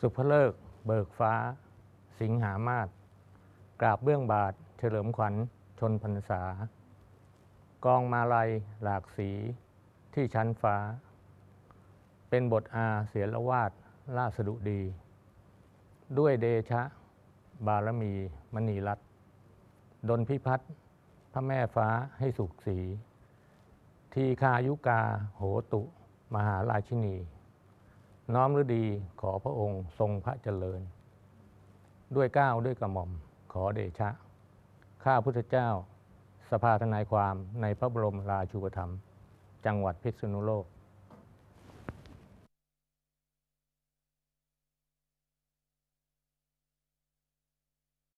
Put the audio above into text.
สุภเลิก เบิกฟ้า สิงหามาศกราบเบื้องบาท เฉลิมขวัญ ชนพรรษา กองมาลัยหลากสีที่ชั้นฟ้า เป็นบทอาเสียละวาดล่าสดุดี ด้วยเดชะ บารมีมณีรัตดนพิพัฒน์พระแม่ฟ้าให้สุขสี ทีคายุกาโหตุ มหาราชินี น้อมฤดีขอพระองค์ทรงพระเจริญ ด้วยก้าวด้วยกระหม่อมขอเดชะ ข้าพุทธเจ้า สภาทนายความในพระบรมราชูปถัมภ์จังหวัดพิษณุโลก